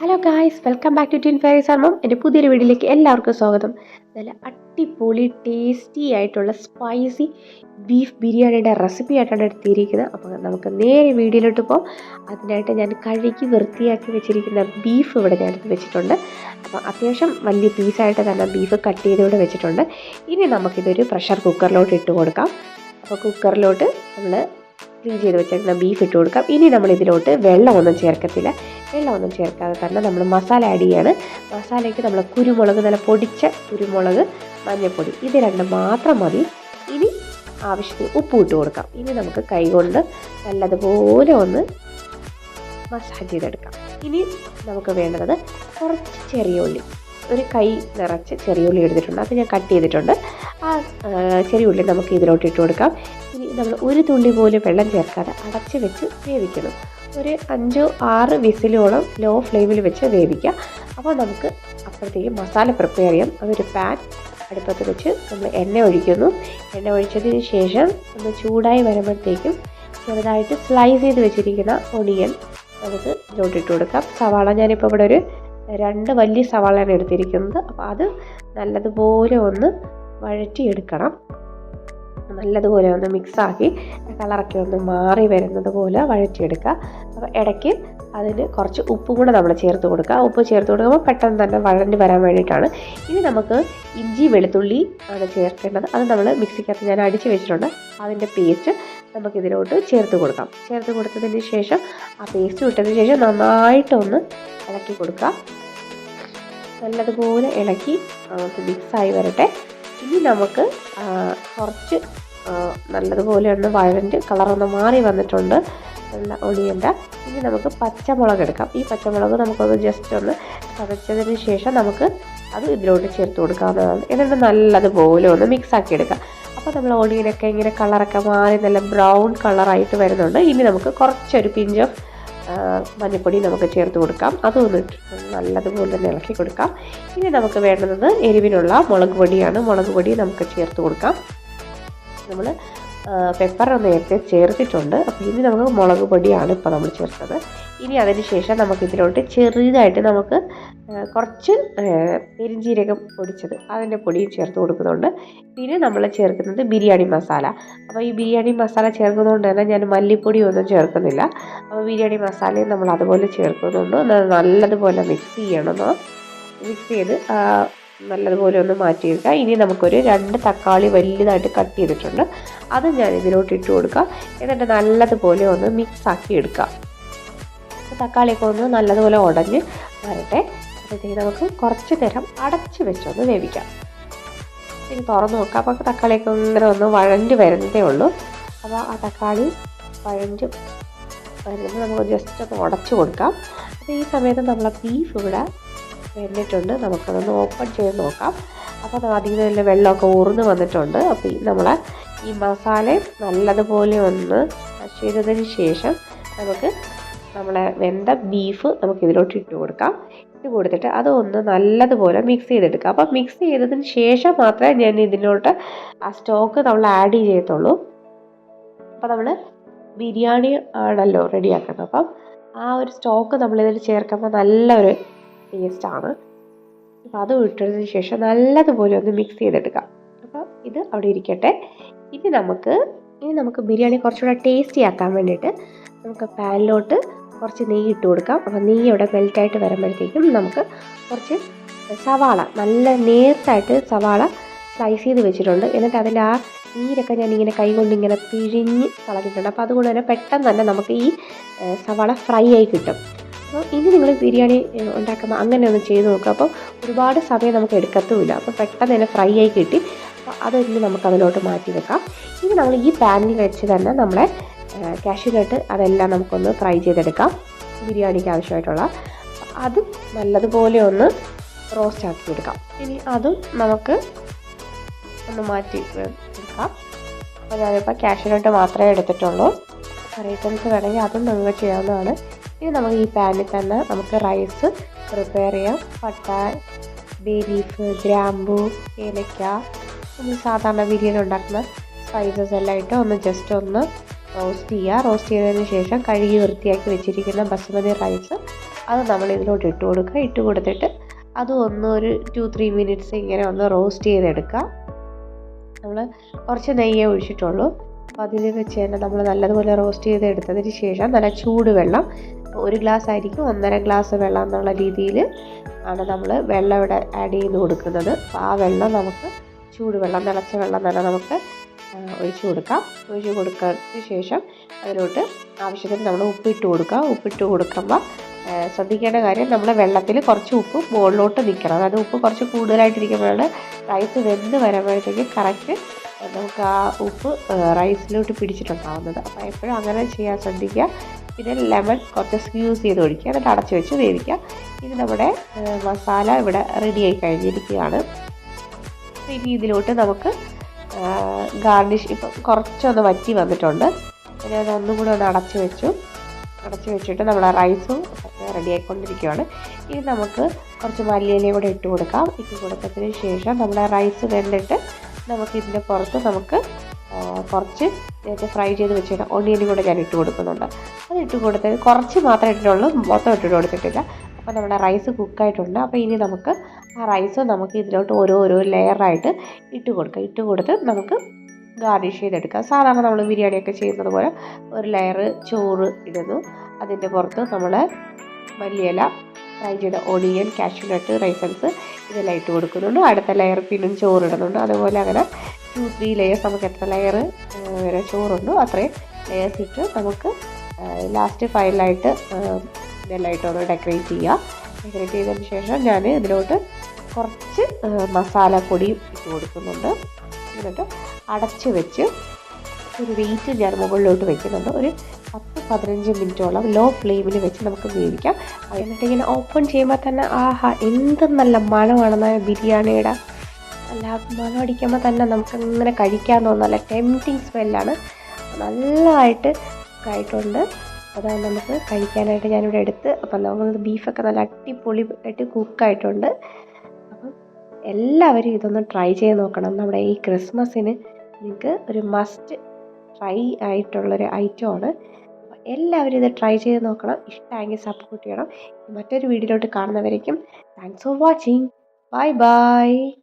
Hello guys welcome back to tin fairy സർമം എന്റെ പുതിയൊരു വീഡിയോയിലേക്ക് എല്ലാവർക്കും സ്വാഗതം. നല്ല അടിപൊളി ടേസ്റ്റി ആയിട്ടുള്ള സ്പൈസി ബീഫ് ബിരിയാണിയുടെ റെസിപ്പി ആയിട്ടാണ് എടുത്തിരിക്കുന്നത്. അപ്പോൾ നമുക്ക് നേരെ വീഡിയോയിലോട്ട് പോകാം. അതിനായിട്ട് ഞാൻ കഴുകി വൃത്തിയാക്കി വെച്ചിരിക്കുന്ന ബീഫ് ഇവിടെ ഞാൻ വെച്ചിട്ടുണ്ട്. അപ്പോൾ അത്യാവശ്യം വലിയ പീസായിട്ട് തന്നെ ബീഫ് കട്ട് ചെയ്ത് ഇവിടെ വെച്ചിട്ടുണ്ട്. ഇനി നമുക്കിതൊരു പ്രഷർ കുക്കറിലോട്ട് ഇട്ട് കൊടുക്കാം. അപ്പോൾ കുക്കറിലോട്ട് നമ്മൾ ക്ലീൻ ചെയ്ത് വെച്ചിരിക്കുന്ന ബീഫ് ഇട്ട് കൊടുക്കാം. ഇനി നമ്മൾ ഇതിലോട്ട് വെള്ളമൊന്നും ചേർക്കത്തില്ല. വെള്ളമൊന്നും ചേർക്കാതെ തന്നെ നമ്മൾ മസാല ആഡ് ചെയ്യാണ്. മസാലയ്ക്ക് നമ്മൾ കുരുമുളക് നല്ല പൊടിച്ച കുരുമുളക് മഞ്ഞൾപ്പൊടി ഇത് രണ്ടും മാത്രം മതി. ഇനി ആവശ്യത്തിന് ഉപ്പ് ഇട്ട് കൊടുക്കാം. ഇനി നമുക്ക് കൈകൊണ്ട് നല്ലതുപോലെ ഒന്ന് മസാജ് ചെയ്തെടുക്കാം. ഇനി നമുക്ക് വേണ്ടത് കുറച്ച് ചെറിയ ഉള്ളി. ഒരു കൈ നിറച്ച് ചെറിയ ഉള്ളി എടുത്തിട്ടുണ്ട്. അത് ഞാൻ കട്ട് ചെയ്തിട്ടുണ്ട്. ആ ചെറിയ ഉള്ളി നമുക്ക് ഇതിലോട്ട് ഇട്ട് കൊടുക്കാം. നമ്മൾ ഒരു തുള്ളി പോലും വെള്ളം ചേർക്കാതെ അടച്ച് വെച്ച് വേവിക്കണം. ഒരു അഞ്ചോ ആറ് വിസിലോളം ലോ ഫ്ലെയിമിൽ വെച്ച് വേവിക്കുക അപ്പോൾ നമുക്ക് അപ്പോഴത്തേക്കും മസാല പ്രിപ്പയർ ചെയ്യാം. അതൊരു പാൻ അടുപ്പത്ത് വെച്ച് നമ്മൾ എണ്ണ ഒഴിക്കുന്നു. എണ്ണ ഒഴിച്ചതിന് ശേഷം ഒന്ന് ചൂടായി വരുമ്പോഴത്തേക്കും ചെറുതായിട്ട് സ്ലൈസ് ചെയ്ത് വെച്ചിരിക്കുന്ന ഒണിയൻ നമുക്ക് ഇതിലോട്ടിട്ട് കൊടുക്കാം. സവാള ഞാനിപ്പോൾ ഇവിടെ ഒരു രണ്ട് വലിയ സവാളയാണ് എടുത്തിരിക്കുന്നത്. അപ്പോൾ അത് നല്ലതുപോലെ ഒന്ന് വഴറ്റിയെടുക്കണം. നല്ലതുപോലെ ഒന്ന് മിക്സാക്കി കളറൊക്കെ ഒന്ന് മാറി വരുന്നത് പോലെ വഴറ്റിയെടുക്കുക. അപ്പോൾ ഇടയ്ക്ക് അതിന് കുറച്ച് ഉപ്പും കൂടെ നമ്മൾ ചേർത്ത് കൊടുക്കുക. ഉപ്പ് ചേർത്ത് കൊടുക്കുമ്പോൾ പെട്ടെന്ന് തന്നെ വഴഞ്ഞ് വരാൻ വേണ്ടിയിട്ടാണ്. ഇനി നമുക്ക് ഇഞ്ചി വെളുത്തുള്ളി ആണ് ചേർക്കേണ്ടത്. അത് നമ്മൾ മിക്സിക്കകത്ത് ഞാൻ അടിച്ച് വെച്ചിട്ടുണ്ട്. അതിന്റെ പേസ്റ്റ് നമുക്കിതിലോട്ട് ചേർത്ത് കൊടുക്കാം. ചേർത്ത് കൊടുത്തതിന് ശേഷം ആ പേസ്റ്റ് വിട്ടതിന് ശേഷം നന്നായിട്ടൊന്ന് ഇളക്കി കൊടുക്കുക. നല്ലതുപോലെ ഇളക്കി നമുക്ക് മിക്സായി വരട്ടെ. ഇനി നമുക്ക് കുറച്ച് നല്ലതുപോലെ ഒന്ന് വഴണ്ട് കളറൊന്ന് മാറി വന്നിട്ടുണ്ട്. നല്ല ഒണിയന്റെ ഇനി നമുക്ക് പച്ചമുളക് എടുക്കാം. ഈ പച്ചമുളക് നമുക്കൊന്ന് ജസ്റ്റ് ഒന്ന് ചതച്ചതിന് ശേഷം നമുക്ക് അത് ഇതിലോട്ട് ചേർത്ത് കൊടുക്കാവുന്നതാണ്. എന്നിട്ട് നല്ലതുപോലെ ഒന്ന് മിക്സ് ആക്കി എടുക്കാം. അപ്പോൾ നമ്മൾ ഒണിയനൊക്കെ ഇങ്ങനെ കളറൊക്കെ മാറി നല്ല ബ്രൗൺ കളറായിട്ട് വരുന്നുണ്ട്. ഇനി നമുക്ക് കുറച്ചൊരു പിഞ്ച് ഓഫ് മഞ്ഞൾപ്പൊടി നമുക്ക് ചേർത്ത് കൊടുക്കാം. അതൊന്ന് നല്ലതുപോലെ തന്നെ ഇളക്കി കൊടുക്കാം. ഇനി നമുക്ക് വേണ്ടുന്നത് എരിവിനുള്ള മുളക് പൊടിയാണ്. മുളക് പൊടി നമുക്ക് ചേർത്ത് കൊടുക്കാം. നമ്മൾ പെപ്പർ നേരത്തെ ചേർത്തിട്ടുണ്ട്. അപ്പോൾ ഇനി നമുക്ക് മുളക് പൊടിയാണ് ഇപ്പോൾ നമ്മൾ ചേർത്തത്. ഇനി അതിനുശേഷം നമുക്ക് ഇതിലോട്ട് ചെറുതായിട്ട് നമുക്ക് കുറച്ച് പെരിഞ്ജീരകം പൊടിച്ചത് അതിന്റെ പൊടിയും ചേർത്ത് കൊടുക്കുന്നുണ്ട്. പിന്നെ നമ്മൾ ചേർക്കുന്നത് ബിരിയാണി മസാല. അപ്പോൾ ഈ ബിരിയാണി മസാല ചേർക്കുന്നതുകൊണ്ട് തന്നെ ഞാൻ മല്ലിപ്പൊടി ഒന്നും ചേർക്കുന്നില്ല. അപ്പോൾ ബിരിയാണി മസാലയും നമ്മൾ അതുപോലെ ചേർക്കുന്നുണ്ട്. നല്ലതുപോലെ മിക്സ് ചെയ്യണം മിക്സ് ചെയ്ത് നല്ലതുപോലെ ഒന്ന് മാറ്റി വെക്കുക ഇനി നമുക്കൊരു രണ്ട് തക്കാളി വലുതായിട്ട് കട്ട് ചെയ്തിട്ടുണ്ട്. അത് ഞാൻ ഇതിലോട്ട് ഇട്ട് കൊടുക്കുക എന്നിട്ട് നല്ലതുപോലെ ഒന്ന് മിക്സ് ആക്കി എടുക്കുക തക്കാളിയൊക്കെ ഒന്ന് നല്ലതുപോലെ ഉടഞ്ഞ് വരട്ടെ. അപ്പോഴത്തേക്ക് നമുക്ക് കുറച്ച് നേരം അടച്ച് വെച്ചൊന്ന് വേവിക്കാം. ഇനി തുറന്ന് നോക്കാം. അപ്പോൾ തക്കാളിയൊക്കെ ഇങ്ങനെ ഒന്ന് വഴഞ്ഞ് വരുന്നതേ ഉള്ളൂ. അപ്പോൾ ആ തക്കാളി വഴഞ്ഞ് വരുമ്പോൾ നമുക്ക് ജസ്റ്റ് ഒന്ന് ഉടച്ച് കൊടുക്കാം. അപ്പോൾ ഈ സമയത്ത് നമ്മൾ ബീഫ് ഇവിടെ വെന്തിട്ടുണ്ട് നമുക്കതൊന്ന് ഓപ്പൺ ചെയ്ത് നോക്കാം. അപ്പോൾ അതിൽ നിന്ന് വെള്ളമൊക്കെ ഊർന്ന് വന്നിട്ടുണ്ട്. അപ്പോൾ ഈ നമ്മളെ ഈ മസാലയും നല്ലതുപോലെ ഒന്ന് ചെയ്തതിന് ശേഷം നമുക്ക് നമ്മളെ വെന്ത ബീഫ് നമുക്ക് ഇതിലോട്ട് ഇട്ട് കൊടുക്കാം. ഇട്ട് കൊടുത്തിട്ട് അതൊന്ന് നല്ലതുപോലെ മിക്സ് ചെയ്തെടുക്കാം. അപ്പോൾ മിക്സ് ചെയ്തതിന് ശേഷം മാത്രമേ ഞാൻ ഇതിലോട്ട് ആ സ്റ്റോക്ക് നമ്മൾ ആഡ് ചെയ്യത്തുള്ളൂ. അപ്പോൾ നമ്മൾ ബിരിയാണി ആണല്ലോ റെഡിയാക്കുന്നത് അപ്പം ആ ഒരു സ്റ്റോക്ക് നമ്മളിതിൽ ചേർക്കുമ്പോൾ നല്ലൊരു ടേസ്റ്റാണ് അപ്പോൾ അത് ഇട്ടതിന് ശേഷം നല്ലതുപോലെ ഒന്ന് മിക്സ് ചെയ്തെടുക്കാം. അപ്പോൾ ഇത് അവിടെ ഇരിക്കട്ടെ. ഇനി നമുക്ക് ഇനി നമുക്ക് ബിരിയാണി കുറച്ചുകൂടെ ടേസ്റ്റി ആക്കാൻ വേണ്ടിയിട്ട് നമുക്ക് പാനിലോട്ട് കുറച്ച് നെയ്യ് ഇട്ട് കൊടുക്കാം. അപ്പോൾ നെയ്യ് ഇവിടെ മെൽറ്റായിട്ട് വരുമ്പോഴത്തേക്കും നമുക്ക് കുറച്ച് സവാള നല്ല നേർത്തായിട്ട് സവാള സ്ലൈസ് ചെയ്ത് വെച്ചിട്ടുണ്ട്. എന്നിട്ട് അതിന്റെ ആ നീരൊക്കെ ഞാൻ ഇങ്ങനെ കൈകൊണ്ട് ഇങ്ങനെ പിഴിഞ്ഞ് കളഞ്ഞിട്ടുണ്ട്. അപ്പോൾ അതുകൊണ്ട് തന്നെ പെട്ടെന്ന് തന്നെ നമുക്ക് ഈ സവാള ഫ്രൈ ആയി കിട്ടും. അപ്പോൾ ഇനി നിങ്ങൾ ബിരിയാണി ഉണ്ടാക്കുമ്പോൾ അങ്ങനെ ഒന്ന് ചെയ്ത് നോക്കുക. അപ്പോൾ ഒരുപാട് സമയം നമുക്ക് എടുക്കത്തുമില്ല. അപ്പോൾ പെട്ടെന്ന് തന്നെ ഫ്രൈ ആയി കിട്ടി. അപ്പോൾ അതൊന്ന് നമുക്ക് അതിലോട്ട് മാറ്റി വെക്കാം. ഇനി നമ്മൾ ഈ പാനിൽ വെച്ച് തന്നെ നമ്മളെ കാഷ്യൂനട്ട് അതെല്ലാം നമുക്കൊന്ന് ഫ്രൈ ചെയ്തെടുക്കാം. ബിരിയാണിക്ക് ആവശ്യമായിട്ടുള്ള. അതും നല്ലതുപോലെ ഒന്ന് റോസ്റ്റ് ആക്കി എടുക്കാം. ഇനി അതും നമുക്ക് ഒന്ന് മാറ്റി എടുക്കാം. അപ്പോൾ ഞാനിപ്പോൾ കാഷ്യൂനട്ട് മാത്രമേ എടുത്തിട്ടുള്ളൂ. കറി ഐറ്റംസ് വേണമെങ്കിൽ അതും നമുക്ക് ചെയ്യാവുന്നതാണ്. ഇനി നമുക്ക് ഈ പാനിൽ തന്നെ നമുക്ക് റൈസ് പ്രിപ്പയർ ചെയ്യാം. പട്ട ബേ ലീഫ് ഗ്രാമ്പു ഏലക്ക നമ്മൾ സാധാരണ ബിരിയാണി ഉണ്ടാക്കുന്ന സ്പൈസസ് എല്ലാം ഇട്ട് ഒന്ന് ജസ്റ്റ് ഒന്ന് റോസ്റ്റ് ചെയ്യുക റോസ്റ്റ് ചെയ്തതിന് ശേഷം കഴുകി വൃത്തിയാക്കി വെച്ചിരിക്കുന്ന ബസുമതി റൈസ് അത് നമ്മൾ ഇതിലോട്ട് ഇട്ട് കൊടുക്കുക. ഇട്ട് കൊടുത്തിട്ട് അത് ഒന്ന് ഒരു ടു ത്രീ മിനിറ്റ്സ് ഇങ്ങനെ ഒന്ന് റോസ്റ്റ് ചെയ്തെടുക്കുക. നമ്മൾ കുറച്ച് നെയ്യേ ഒഴിച്ചിട്ടുള്ളൂ. അപ്പോൾ അതിൽ വെച്ച് തന്നെ നമ്മൾ നല്ലതുപോലെ റോസ്റ്റ് ചെയ്ത് എടുത്തതിന് ശേഷം നല്ല ചൂട് വെള്ളം ഒരു ഗ്ലാസ് ആയിരിക്കും ഒന്നര ഗ്ലാസ് വെള്ളം എന്നുള്ള രീതിയിൽ ആണ് നമ്മൾ വെള്ളം ഇവിടെ ആഡ് ചെയ്ത് കൊടുക്കുന്നത്. അപ്പോൾ ആ വെള്ളം നമുക്ക് ചൂടുവെള്ളം തിളച്ച വെള്ളം തന്നെ നമുക്ക് ഒഴിച്ചു കൊടുക്കാം. ഒഴിച്ചു കൊടുത്തതിന് ശേഷം അതിലോട്ട് ആവശ്യത്തിന് നമ്മൾ ഉപ്പിട്ട് കൊടുക്കുക. ഉപ്പിട്ട് കൊടുക്കുമ്പോൾ ശ്രദ്ധിക്കേണ്ട കാര്യം നമ്മൾ വെള്ളത്തിൽ കുറച്ച് ഉപ്പ് മുകളിലോട്ട് നിൽക്കണം. അതായത് ഉപ്പ് കുറച്ച് കൂടുതലായിട്ടിരിക്കുമ്പോഴാണ് റൈസ് വെന്ത് വരുമ്പോഴത്തേക്ക് കറക്റ്റ് നമുക്ക് ആ ഉപ്പ് റൈസിലോട്ട് പിടിച്ചിട്ടുണ്ടാവുന്നത്. അപ്പോൾ എപ്പോഴും അങ്ങനെ ചെയ്യാൻ ശ്രദ്ധിക്കുക. പിന്നെ ലെമൺ കുറച്ച് സ്ക്യൂസ് ചെയ്ത് ഒഴിക്കുക. എന്നിട്ട് അടച്ചു വെച്ച് വേവിക്കുക. ഇത് നമ്മുടെ മസാല ഇവിടെ റെഡി ആയി കഴിഞ്ഞിരിക്കുകയാണ്. ഇനി ഇതിലോട്ട് നമുക്ക് ഗാർണിഷ് ഇപ്പം കുറച്ചൊന്ന് വറ്റി വന്നിട്ടുണ്ട്. അത് ഒന്നും കൂടെ ഒന്ന് അടച്ചു വെച്ചു. അടച്ച് വെച്ചിട്ട് നമ്മൾ റൈസും റെഡി ആയിക്കൊണ്ടിരിക്കുകയാണ്. ഇനി നമുക്ക് കുറച്ച് മല്ലിയില കൂടെ ഇട്ട് കൊടുക്കാം. ഇട്ട് കൊടുത്തതിന് ശേഷം നമ്മുടെ റൈസ് വെന്തിട്ട് നമുക്ക് ഇതിന്റെ പുറത്ത് നമുക്ക് കുറച്ച് നേരത്തെ ഫ്രൈ ചെയ്ത് വെച്ചിട്ട് ഒണിയനും കൂടെ ഞാൻ ഇട്ട് കൊടുക്കുന്നുണ്ട്. അത് ഇട്ട് കൊടുത്തത് കുറച്ച് മാത്രമേ ഇട്ടിട്ടുള്ളൂ മൊത്തം ഇട്ടിട്ട് കൊടുത്തിട്ടില്ല. അപ്പോൾ നമ്മുടെ റൈസ് കുക്കായിട്ടുണ്ട്. അപ്പോൾ ഇനി നമുക്ക് ആ റൈസ് നമുക്ക് ഇതിലോട്ട് ഓരോ ഓരോ ലെയറായിട്ട് ഇട്ട് കൊടുക്കാം. ഇട്ട് കൊടുത്ത് നമുക്ക് ഗാർണിഷ് ചെയ്തെടുക്കാം. സാധാരണ നമ്മൾ ബിരിയാണിയൊക്കെ ചെയ്യുന്നത് പോലെ ഒരു ലെയർ ചോറ് ഇടുന്നു. അതിന്റെ പുറത്ത് നമ്മൾ മല്ലിയില ഫ്രൈ ചെയ്ത ഓണിയൻ കാഷ്യൂനട്ട് റൈസൻസ് ഇതെല്ലാം ഇട്ട് കൊടുക്കുന്നുണ്ട്. അടുത്ത ലെയർ പിന്നും ചോറ് ഇടുന്നുണ്ട് അതുപോലെ അങ്ങനെ ടു ത്രീ ലെയേഴ്സ് നമുക്ക് എത്ര ലെയർ വരെ ചോറുണ്ടോ. അത്രയും ലെയേഴ്സ് ഇട്ട് നമുക്ക് ലാസ്റ്റ് ഫൈനലായിട്ട് ഇതെല്ലാം ഇട്ടൊന്ന് ഡെക്കറേറ്റ് ചെയ്യുക ഡെക്കറേറ്റ് ചെയ്തതിന് ശേഷം ഞാൻ ഇതിലോട്ട് കുറച്ച് മസാലപ്പൊടിയും ഇട്ട് കൊടുക്കുന്നുണ്ട്. എന്നിട്ട് അടച്ച് വെച്ച് ഒരു വെയിറ്റ് ഞാൻ മുകളിലോട്ട് വെക്കുന്നുണ്ട്. ഒരു പത്ത് പതിനഞ്ച് മിനിറ്റോളം ലോ ഫ്ലെയിമിൽ വെച്ച് നമുക്ക് വേവിക്കാം. എന്നിട്ട് ഇങ്ങനെ ഓപ്പൺ ചെയ്യുമ്പോൾ തന്നെ ആഹാ എന്ത് നല്ല മണമാണെന്ന ബിരിയാണിയുടെ. നല്ല മണം അടിക്കുമ്പോൾ തന്നെ നമുക്ക് ഇങ്ങനെ കഴിക്കാൻ തോന്നുന്ന നല്ല ടെംപ്റ്റിങ് സ്മെല്ലാണ് നല്ലതായിട്ട് ആയിട്ടുണ്ട് അതാണ് നമുക്ക് കഴിക്കാനായിട്ട് ഞാനിവിടെ എടുത്ത് അപ്പം നമുക്ക് ബീഫൊക്കെ നല്ല അടിപൊളി ആയിട്ട് കുക്കായിട്ടുണ്ട് അപ്പം എല്ലാവരും ഇതൊന്ന് ട്രൈ ചെയ്ത് നോക്കണം. നമ്മുടെ ഈ ക്രിസ്മസിന് നിങ്ങൾക്ക് ഒരു മസ്റ്റ് ട്രൈ ആയിട്ടുള്ളൊരു ഐറ്റമാണ് എല്ലാവരും ഇത് ട്രൈ ചെയ്ത് നോക്കണം. ഇഷ്ടമായെങ്കിൽ സപ്പോർട്ട് ചെയ്യണം. മറ്റൊരു വീഡിയോയിലോട്ട് കാണുന്നവരേക്കും thanks for watching bye bye